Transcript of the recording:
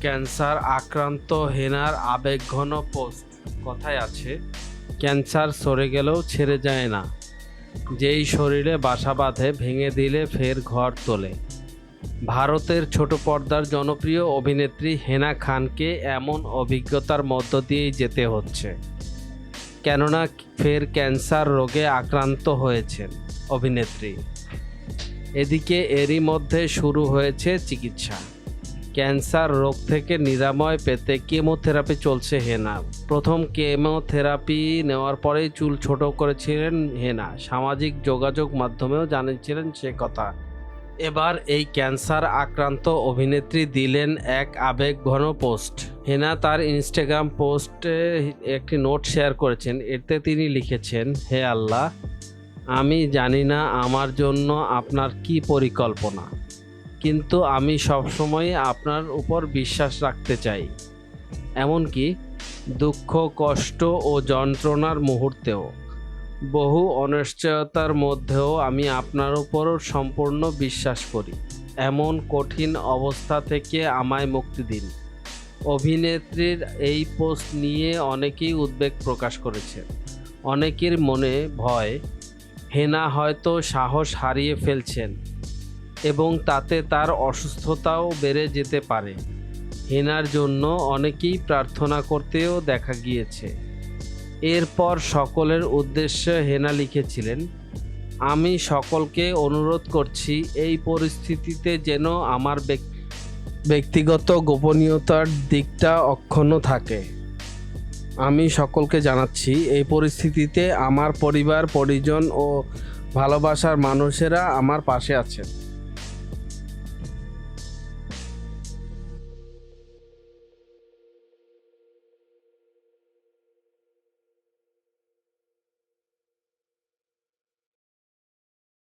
Cancer আক্রান্ত হেনার আবেগঘন পোস্ট। কথায় আছে, ক্যান্সার সরে গেলেও ছেড়ে যায় না। যেই শরীরে বাসা বাঁধে, ভেঙে দিলে ফের ঘর তোলে। ভারতের ছোট পর্দার জনপ্রিয় অভিনেত্রী হেনা খানকে এমন অভিজ্ঞতার মধ্য দিয়েই যেতে হচ্ছে। কেননা, ফের ক্যান্সার রোগে আক্রান্ত হয়েছেন অভিনেত্রী। এদিকে এরই মধ্যে শুরু হয়েছে চিকিৎসা। ক্যান্সার রোগ থেকে নিরাময় পেতে কেমোথেরাপি চলছে হেনা। প্রথম কেমোথেরাপি নেওয়ার পরেই চুল ছোট করেছিলেন হেনা। সামাজিক যোগাযোগ মাধ্যমেও জানিয়েছিলেন সে কথা। এবার এই ক্যান্সার আক্রান্ত অভিনেত্রী দিলেন এক আবেগঘন পোস্ট। হেনা তার ইনস্টাগ্রাম পোস্টে একটি নোট শেয়ার করেছেন। এতে তিনি লিখেছেন, হে আল্লাহ, আমি জানি না আমার জন্য আপনার কি পরিকল্পনা। কিন্তু আমি সবসময় আপনার উপর বিশ্বাস রাখতে চাই। এমনকি দুঃখ, কষ্ট ও যন্ত্রণার মুহূর্তেও। বহু অনিশ্চয়তার মধ্যেও আমি আপনার উপর সম্পূর্ণ বিশ্বাস করি। এমন কঠিন অবস্থা থেকে আমায় মুক্তি দিন। অভিনেত্রীর এই পোস্ট নিয়ে অনেকেই উদ্বেগ প্রকাশ করেছেন। অনেকের মনে ভয়, হেনা হয়তো সাহস হারিয়ে ফেলছেন। এবং তাতে তার অসুস্থতাও বেড়ে যেতে পারে। হেনার জন্য অনেকেই প্রার্থনা করতেও দেখা গিয়েছে। এরপর সকলের উদ্দেশ্যে হেনা লিখেছিলেন, আমি সকলকে অনুরোধ করছি এই পরিস্থিতিতে যেন আমার ব্যক- ব্যক্তিগত গোপনীয়তার দিকটা অক্ষুণ্ণ থাকে। আমি সকলকে জানাচ্ছি, এই পরিস্থিতিতে আমার পরিবার, পরিজন ও ভালোবাসার মানুষেরা আমার পাশে আছেন।